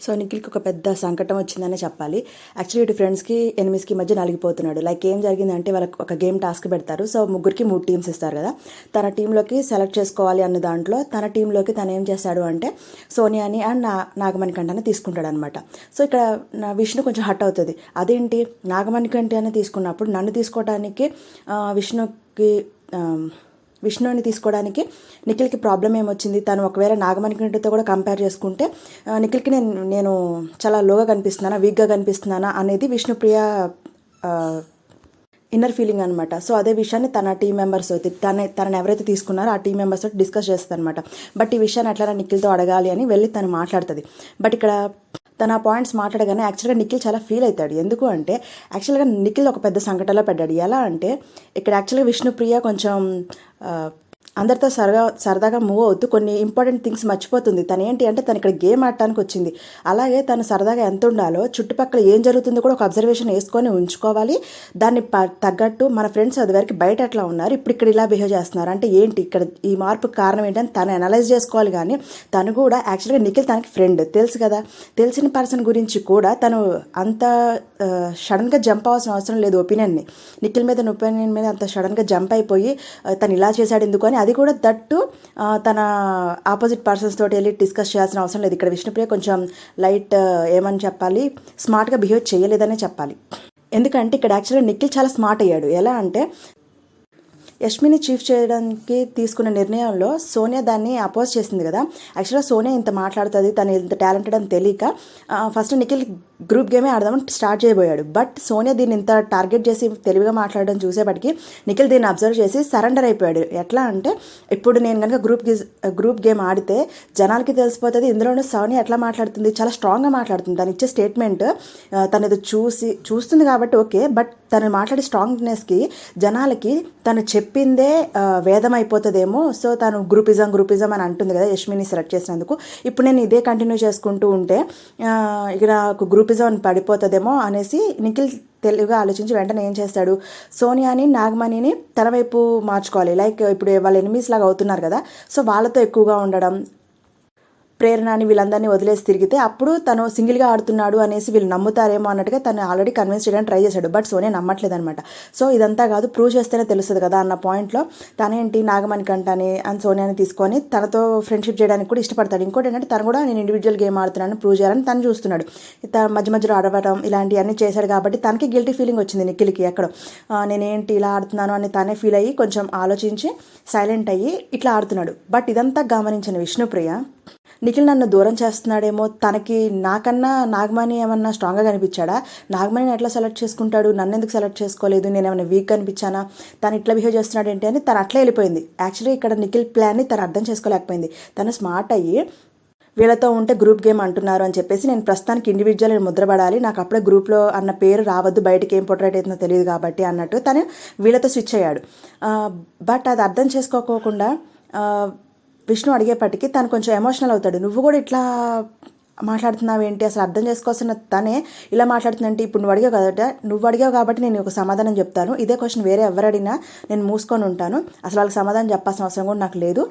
So నిఖిల్కి ఒక పెద్ద సంకటం వచ్చిందనే చెప్పాలి. యాక్చువల్లీ ఇటు ఫ్రెండ్స్కి ఎనిమిస్కి మధ్య నలిగిపోతున్నాడు. లైక్ ఏం జరిగిందంటే వాళ్ళకి ఒక గేమ్ టాస్క్ పెడతారు. సో ముగ్గురికి మూడు టీమ్స్ ఇస్తారు కదా. తన టీంలోకి సెలెక్ట్ చేసుకోవాలి అన్న దాంట్లో తన టీంలోకి తను ఏం చేస్తాడు అంటే సోనియాని అండ్ నా నాగమణి కంటనే తీసుకుంటాడు అనమాట సో ఇక్కడ నా విష్ణు కొంచెం హట్ అవుతుంది. అదేంటి? నాగమణి కంటనే తీసుకున్నప్పుడు నన్ను తీసుకోవడానికి విష్ణుకి విష్ణుని తీసుకోవడానికి నిఖిల్కి ప్రాబ్లం ఏమొచ్చింది తను ఒకవేళ నాగమణికంటితో కూడా కంపేర్ చేసుకుంటే నిఖిల్కి నేను నేను చాలా లోగా కనిపిస్తున్నానా? వీక్గా కనిపిస్తున్నానా? అనేది విష్ణుప్రియ ఇన్నర్ ఫీలింగ్ అనమాట సో అదే విషయాన్ని తన టీం మెంబర్స్ తన తనని ఎవరైతే తీసుకున్నారో ఆ టీం మెంబర్స్ తోటి డిస్కస్ చేస్తుంది అనమాట బట్ ఈ విషయాన్ని ఎట్లా నిఖిల్తో అడగాలి అని వెళ్ళి తను మాట్లాడుతుంది. బట్ ఇక్కడ తన పాయింట్స్ మాట్లాడగానే యాక్చువల్గా నిఖిల్ చాలా ఫీల్ అవుతాడు. ఎందుకు అంటే యాక్చువల్గా నిఖిల్ ఒక పెద్ద సంఘటనలో పడ్డాడు. ఎలా అంటే ఇక్కడ యాక్చువల్గా విష్ణుప్రియ కొంచెం అందరితో సరదా సరదాగా మూవ్ అవుతూ కొన్ని ఇంపార్టెంట్ థింగ్స్ మర్చిపోతుంది. తను ఏంటి అంటే తను ఇక్కడ గేమ్ ఆడటానికి వచ్చింది. అలాగే తను సరదాగా ఎంత ఉండాలో చుట్టుపక్కల ఏం జరుగుతుందో కూడా ఒక అబ్జర్వేషన్ వేసుకొని ఉంచుకోవాలి. దాన్ని ప- తగ్గట్టు మన ఫ్రెండ్స్ అదివరకు బయట ఎట్లా ఉన్నారు? ఇప్పుడు ఇక్కడ ఇలా బిహేవ్ చేస్తున్నారు. అంటే ఏంటి ఇక్కడ ఈ మార్పుకి కారణం ఏంటని తను అనలైజ్ చేసుకోవాలి కానీ తను కూడా యాక్చువల్గా నిఖిల్ తనకి ఫ్రెండ్ తెలుసు కదా? తెలిసిన పర్సన్ గురించి కూడా తను అంత సడన్గా జంప్ అవ్వాల్సిన అవసరం లేదు ఒపీనియన్ని నిఖిల్ మీద ఒపీనియన్ మీద అంత సడన్గా జంప్ అయిపోయి తను ఇలా చేశాడు ఎందుకు కానీ అది కూడా దట్టు తన ఆపోజిట్ పర్సన్స్ తోటి వెళ్ళి డిస్కస్ చేయాల్సిన అవసరం లేదు. ఇక్కడ విష్ణుప్రియ కొంచెం లైట్ ఏమని చెప్పాలి? స్మార్ట్గా బిహేవ్ చేయలేదనే చెప్పాలి. ఎందుకంటే ఇక్కడ యాక్చువల్గా నిఖిల్ చాలా స్మార్ట్ అయ్యాడు. ఎలా అంటే యష్మిని చీఫ్ చేయడానికి తీసుకున్న నిర్ణయంలో సోనియా దాన్ని అపోజ్ చేసింది కదా. యాక్చువల్గా సోనియా ఇంత మాట్లాడుతుంది తను ఇంత టాలెంటెడ్ అని తెలియక ఫస్ట్ నిఖిల్ గ్రూప్ గేమే ఆడదామని స్టార్ట్ చేయబోయాడు. బట్ సోనియా దీన్ని ఇంత టార్గెట్ చేసి తెలివిగా మాట్లాడడం చూసేపటికి నిఖిల్ దీన్ని అబ్జర్వ్ చేసి సరెండర్ అయిపోయాడు. ఎట్లా అంటే ఇప్పుడు నేను కనుక గ్రూప్ గ్రూప్ గేమ్ ఆడితే జనాలకి తెలిసిపోతుంది ఇందులోనే సోనియా ఎట్లా మాట్లాడుతుంది చాలా స్ట్రాంగ్గా మాట్లాడుతుంది. తను ఇచ్చే స్టేట్మెంట్ తను ఏదో చూసి చూస్తుంది కాబట్టి ఓకే బట్ తను మాట్లాడే స్ట్రాంగ్నెస్కి జనాలకి తను చెప్పిందే వేదం అయిపోతుందేమో సో తను గ్రూపిజం గ్రూపిజం అని అంటుంది కదా యష్మిని సెలెక్ట్ చేసినందుకు. ఇప్పుడు నేను ఇదే కంటిన్యూ చేసుకుంటూ ఉంటే ఇక్కడ ఇక నాకు గ్రూపిజం అని పడిపోతుందేమో అనేసి నిఖిల్ తెలివిగా ఆలోచించి వెంటనే ఏం చేస్తాడు? సోనియాని నాగమణిని తన వైపు మార్చుకోవాలి. లైక్ ఇప్పుడు వాళ్ళ ఎనిమీస్ లాగా అవుతున్నారు కదా. సో వాళ్ళతో ఎక్కువగా ఉండడం ప్రేరణని వీళ్ళందరినీ వదిలేసి తిరిగితే అప్పుడు తను సింగిల్గా ఆడుతున్నాడు అనేసి వీళ్ళు నమ్ముతారేమో అన్నట్టుగా తను ఆల్రెడీ కన్విన్స్ చేయడానికి ట్రై చేశాడు. బట్ సోనే నమ్మట్లేదు అనమాట సో ఇదంతా కాదు ప్రూవ్ చేస్తేనే తెలుస్తుంది కదా అన్న పాయింట్లో తనేంటి నాగమణి కంటని అని సోనియాని తీసుకొని తనతో ఫ్రెండ్షిప్ చేయడానికి కూడా ఇష్టపడతాడు. ఇంకోటి ఏంటంటే తను కూడా నేను ఇండివిజువల్ గేమ్ ఆడుతున్నాను ప్రూవ్ చేయాలని తను చూస్తున్నాడు. తన మధ్య మధ్యలో ఆడవడం ఇలాంటివన్నీ చేశాడు కాబట్టి తనకి గిల్టీ ఫీలింగ్ వచ్చింది నిఖిల్కి ఎక్కడో. నేనేంటి ఇలా ఆడుతున్నాను అని తనే ఫీల్ అయ్యి కొంచెం ఆలోచించి సైలెంట్ అయ్యి ఇట్లా ఆడుతున్నాడు. బట్ ఇదంతా గమనించిన విష్ణుప్రియ నిఖిల్ నన్ను దూరం చేస్తున్నాడేమో తనకి నాకన్నా నాగమణి ఏమన్నా స్ట్రాంగ్గా కనిపించాడా? నాగమణిని ఎట్లా సెలెక్ట్ చేసుకుంటాడు? నన్ను ఎందుకు సెలెక్ట్ చేసుకోలేదు? నేను ఏమైనా వీక్ కనిపించానా తను ఇట్లా బిహేవ్ చేస్తున్నాడు ఏంటి అని తను అట్లా వెళ్ళిపోయింది. యాక్చువల్లీ ఇక్కడ నిఖిల్ ప్లాన్ని తను అర్థం చేసుకోలేకపోయింది. తను స్మార్ట్ అయ్యి వీళ్ళతో ఉంటే గ్రూప్ గేమ్ అంటున్నారు అని చెప్పేసి నేను ప్రస్తుతానికి ఇండివిజువల్ ముద్రపడాలి. నాకు అప్పుడే గ్రూప్లో అన్న పేరు రావద్దు బయటకి ఏం పొట్రేట్ అవుతుందో తెలియదు కాబట్టి అన్నట్టు తను వీళ్ళతో స్విచ్ అయ్యాడు. బట్ అది అర్థం చేసుకోకోకుండా విష్ణు అడిగేపటికి తను కొంచెం ఎమోషనల్ అవుతాడు. నువ్వు కూడా ఇట్లా మాట్లాడుతున్నావు ఏంటి? అసలు అర్థం చేసుకోవాల్సిన తనే ఇలా మాట్లాడుతుందంటే ఇప్పుడు నువ్వు అడిగావు కదా నువ్వు అడిగావు కాబట్టి నేను ఒక సమాధానం చెప్తాను. ఇదే క్వశ్చన్ వేరే ఎవరు అడిగినా నేను మూసుకొని ఉంటాను. అసలు వాళ్ళకి సమాధానం చెప్పాల్సిన అవసరం కూడా నాకు లేదు.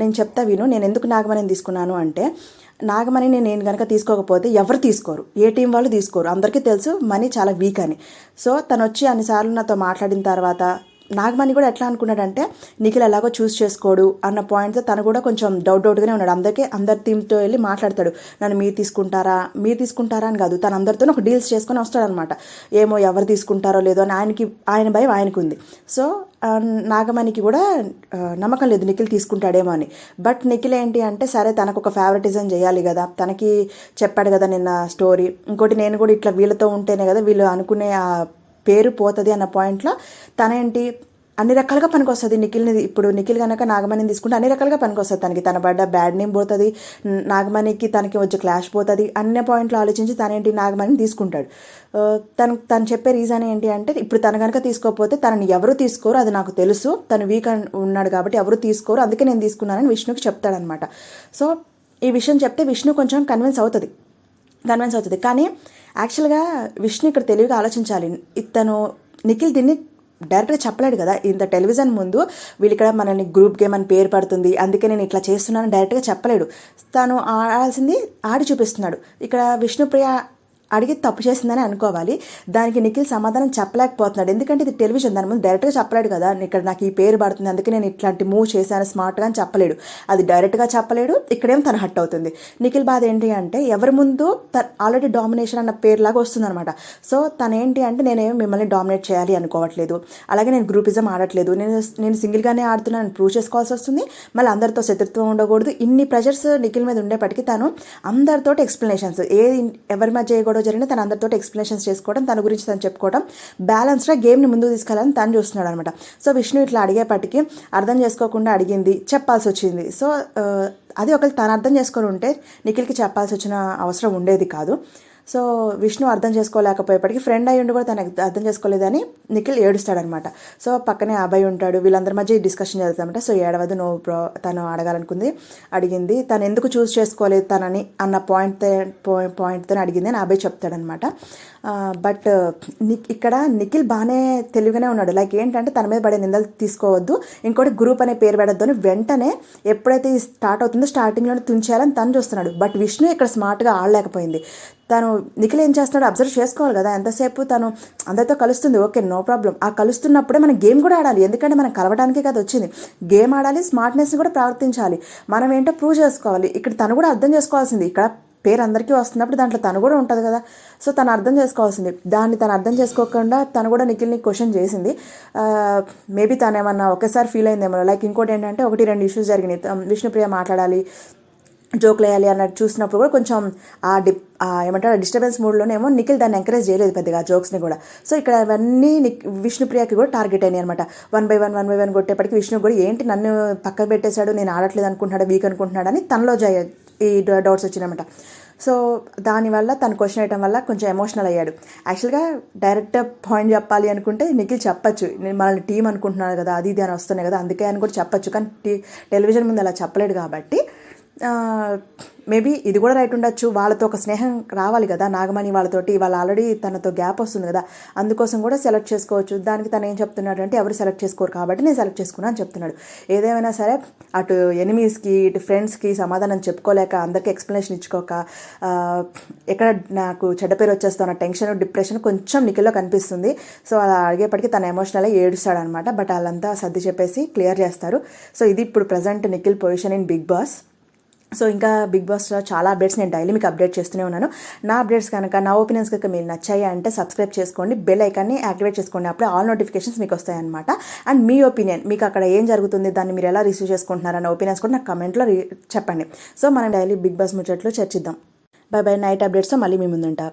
నేను చెప్తా విను. నేను ఎందుకు నాగమణిని తీసుకున్నాను అంటే నాగమణి నేను కనుక తీసుకోకపోతే ఎవరు తీసుకోరు? ఏ టీం వాళ్ళు తీసుకోరు. అందరికీ తెలుసు మనీ చాలా వీక్ అని. సో తను వచ్చి అన్నిసార్లు నాతో మాట్లాడిన తర్వాత నాగమణి కూడా ఎట్లా అనుకున్నాడంటే నిఖిల్ ఎలాగో చూస్ చేసుకోడు అన్న పాయింట్తో తను కూడా కొంచెం డౌట్ డౌట్గానే ఉన్నాడు. అందరికీ అందరి థీమ్తో వెళ్ళి మాట్లాడతాడు. నన్ను మీరు తీసుకుంటారా? మీరు తీసుకుంటారా? అని కాదు. తను అందరితో ఒక డీల్స్ చేసుకొని వస్తాడనమాట. ఏమో ఎవరు తీసుకుంటారో లేదో అని ఆయనకి ఆయన భయం ఆయనకు ఉంది. సో నాగమణికి కూడా నమ్మకం లేదు నిఖిల్ తీసుకుంటాడేమో అని. బట్ నిఖిల్ ఏంటి అంటే సరే తనకు ఒక ఫేవరెటిజం చేయాలి కదా. తనకి చెప్పాడు కదా నిన్న స్టోరీ ఇంకోటి నేను కూడా ఇట్లా వీళ్ళతో ఉంటేనే కదా వీళ్ళు అనుకునే పేరు పోతుంది అన్న పాయింట్లో తనేంటి అన్ని రకాలుగా పనికొస్తుంది నిఖిల్ని ఇప్పుడు నిఖిల్ కనుక నాగమణిని తీసుకుంటే అన్ని రకాలుగా పనికొస్తుంది తనకి. తన పడ్డ బ్యాడ్ నేమ్ పోతుంది నాగమణికి తనకి వచ్చే క్లాష్ పోతుంది అన్ని పాయింట్లు ఆలోచించి తనేంటి నాగమణిని తీసుకుంటాడు. తను తను చెప్పే రీజన్ ఏంటి అంటే ఇప్పుడు తను కనుక తీసుకోకపోతే తనని ఎవరు తీసుకోరు అది నాకు తెలుసు. తను వీక్ ఉన్నాడు కాబట్టి ఎవరు తీసుకోరు అందుకే నేను తీసుకున్నానని విష్ణుకి చెప్తాడనమాట సో ఈ విషయం చెప్తే విష్ణు కొంచెం కన్విన్స్ అవుతుంది. కన్విన్స్ అవుతుంది. కానీ యాక్చువల్గా విష్ణు ఇక్కడ తెలివిగా ఆలోచించాలి. ఇతను నిఖిల్ దీన్ని డైరెక్ట్గా చెప్పలేడు కదా. ఇంత టెలివిజన్ ముందు వీళ్ళిక్కడ మనల్ని గ్రూప్ గేమ్ అని పేరు పడుతుంది. అందుకే నేను ఇట్లా చేస్తున్నాను డైరెక్ట్గా చెప్పలేడు. తను ఆడాల్సింది ఆడి చూపిస్తున్నాడు. ఇక్కడ విష్ణుప్రియ అడిగి తప్పు చేసిందని అనుకోవాలి. దానికి నిఖిల్ సమాధానం చెప్పలేకపోతున్నాడు. ఎందుకంటే ఇది టెలివిజన్. దాని ముందు డైరెక్ట్గా చెప్పలేడు కదా. ఇక్కడ నాకు ఈ పేరు పడుతుంది. అందుకే నేను ఇట్లాంటి మూవ్ చేశాను స్మార్ట్గా అని చెప్పలేడు. అది డైరెక్ట్గా చెప్పలేడు. ఇక్కడేం తను హట్ అవుతుంది. నిఖిల్ బాధ ఏంటి అంటే ఎవరి ముందు ఆల్రెడీ డామినేషన్ అన్న పేరులాగా వస్తుందనమాట సో తను ఏంటి అంటే నేనేమి మిమ్మల్ని డామినేట్ చేయాలి అనుకోవట్లేదు. అలాగే నేను గ్రూపిజం ఆడట్లేదు. నేను నేను సింగిల్గానే ఆడుతున్నాను ప్రూవ్ చేసుకోవాల్సి వస్తుంది. మళ్ళీ అందరితో శత్రుత్వం ఉండకూడదు. ఇన్ని ప్రెషర్స్ నిఖిల్ మీద ఉండేప్పటికీ తను అందరితోటి ఎక్స్ప్లెనేషన్స్. ఏ ఎవరి మధ్య చేయకూడదు గొడవ జరిగిన తను అందరితో ఎక్స్ప్లెనేషన్స్ చేసుకోవడం తన గురించి తను చెప్పుకోవడం బ్యాలెన్స్గా గేమ్ని ముందుకు తీసుకెళ్ళాలని తను చూస్తున్నాడు అనమాట సో విష్ణు ఇట్లా అడిగేపటికి అర్థం చేసుకోకుండా అడిగింది చెప్పాల్సి వచ్చింది. సో అది ఒకరు తను అర్థం చేసుకొని ఉంటే నిఖిల్కి చెప్పాల్సి వచ్చిన అవసరం ఉండేది కాదు. సో విష్ణు అర్థం చేసుకోలేకపోయేప్పటికీ ఫ్రెండ్ అయ్యి ఉండి కూడా తను అర్థం చేసుకోలేదని నిఖిల్ ఏడుస్తాడనమాట. సో పక్కనే అబ్బాయి ఉంటాడు వీళ్ళందరి మధ్య డిస్కషన్ జరుగుతుందన్నమాట. సో ఏడవదు నువ్వు ప్రో తను అడగాలనుకుంది అడిగింది. తను ఎందుకు చూస్ చేసుకోలేదు తనని అన్న పాయింట్ పాయింట్తో అడిగింది అని అబ్బాయి చెప్తాడనమాట. బట్ ఇక్కడ నిఖిల్ బాగానే తెలివిగానే ఉన్నాడు. లైక్ ఏంటంటే తన మీద పడే నిందలు తీసుకోవద్దు ఇంకోటి గ్రూప్ అనే పేరు పెడద్దు అని వెంటనే ఎప్పుడైతే స్టార్ట్ అవుతుందో స్టార్టింగ్లోనే తుంచేయాలని తను చూస్తున్నాడు. బట్ విష్ణు ఇక్కడ స్మార్ట్గా ఆడలేకపోయింది. తను నిఖిల్ ఏం చేస్తున్నాడో అబ్జర్వ్ చేసుకోవాలి కదా. ఎంతసేపు తను అందరితో కలుస్తుంది. Okay no problem. ఆ కలుస్తున్నప్పుడే మనం గేమ్ కూడా ఆడాలి. ఎందుకంటే మనం కలవడానికే కదా వచ్చింది. గేమ్ ఆడాలి స్మార్ట్నెస్ని కూడా ప్రవర్తించాలి. మనం ఏంటో ప్రూవ్ చేసుకోవాలి. ఇక్కడ తను కూడా అర్థం చేసుకోవాల్సింది. ఇక్కడ పేరు అందరికీ వస్తున్నప్పుడు దాంట్లో తను కూడా ఉంటుంది కదా. సో తను అర్థం చేసుకోవాల్సింది. దాన్ని తను అర్థం చేసుకోకుండా తను కూడా నిఖిల్ని క్వశ్చన్ చేసింది. మేబీ తను ఏమన్నా ఒకేసారి ఫీల్ అయిందేమో. లైక్ ఇంకోటి ఏంటంటే ఒకటి రెండు ఇష్యూస్ జరిగినాయి. విష్ణుప్రియ మాట్లాడాలి. జోక్లు వేయాలి అన్నట్టు చూసినప్పుడు కూడా కొంచెం ఆ డిప్ ఏమంటారు డిస్టర్బెన్స్ మూడ్లోనేమో నిఖిల్ దాన్ని ఎంకరేజ్ చేయలేదు పెద్దగా జోక్స్ని కూడా. సో ఇక్కడ అవన్నీ విష్ణుప్రియకి కూడా టార్గెట్ అయినాయి అనమాట one by one one by one కొట్టేపటికి Vishnu కూడా ఏంటి నన్ను పక్కకు పెట్టేశాడు? నేను ఆడట్లేదు అనుకుంటున్నాడు? వీక్ అనుకుంటున్నాడు? అని తనలో జయ ఈ డౌట్స్ వచ్చినాయన్నమాట. సో దానివల్ల తను క్వశ్చన్ వేయటం వల్ల కొంచెం ఎమోషనల్ అయ్యాడు. యాక్చువల్గా డైరెక్ట్ పాయింట్ చెప్పాలి అనుకుంటే నిఖిల్ చెప్పచ్చు. నేను మనల్ని టీం అనుకుంటున్నాను కదా అది ఇది అని వస్తున్నాయి కదా అందుకే అని కూడా చెప్పచ్చు. కానీ టీ టెలివిజన్ ముందు అలా చెప్పలేడు కాబట్టి మేబీ ఇది కూడా రైట్ ఉండొచ్చు. వాళ్ళతో ఒక స్నేహం రావాలి కదా నాగమణి వాళ్ళతోటి. వాళ్ళు ఆల్రెడీ తనతో గ్యాప్ వస్తుంది కదా. అందుకోసం కూడా సెలెక్ట్ చేసుకోవచ్చు. దానికి తను ఏం చెప్తున్నాడు అంటే ఎవరు సెలెక్ట్ చేసుకోరు కాబట్టి నేను సెలెక్ట్ చేసుకున్నా అని చెప్తున్నాడు. ఏదేమైనా సరే అటు ఎనిమీస్కి ఇటు ఫ్రెండ్స్కి సమాధానం చెప్పుకోలేక అందరికీ ఎక్స్ప్లెనేషన్ ఇచ్చుకోక ఎక్కడ నాకు చెడ్డ పేరు వచ్చేస్తున్న టెన్షన్ డిప్రెషన్ కొంచెం నిఖిల్లో కనిపిస్తుంది. సో అలా అడిగేపటికి తన ఎమోషనల్ ఏడుస్తాడు అనమాట బట్ వాళ్ళంతా సర్ది చెప్పేసి క్లియర్ చేస్తారు. సో ఇది ఇప్పుడు present Nikhil position in Bigg Boss. So ఇంకా బిగ్ బాస్లో చాలా అప్డేట్స్ నేను డైలీ మీకు అప్డేట్ చేస్తూనే ఉన్నాను. నా అప్డేట్స్ కనుక నా ఒపీనియన్స్ కనుక మీరు నచ్చాయి అంటే సబ్స్క్రైబ్ చేసుకోండి బెల్ ఐకాన్ని యాక్టివేట్ చేసుకోండి. అప్పుడే ఆల్ నోటిఫికేషన్స్ మీకు వస్తాయన్నమాట. అండ్ మీ ఒపీనియన్ మీకు అక్కడ ఏం జరుగుతుంది దాన్ని మీరు ఎలా రిసీవ్ చేసుకుంటున్నారు అన్న ఒపీనియన్స్ కూడా నాకు కమెంట్లో చెప్పండి. సో మనం డైలీ బిగ్ బాస్ ముచ్చట్లు చర్చిద్దాం. బై బై నైట్ అప్డేట్స్తో మళ్ళీ మీ ముందుంటా.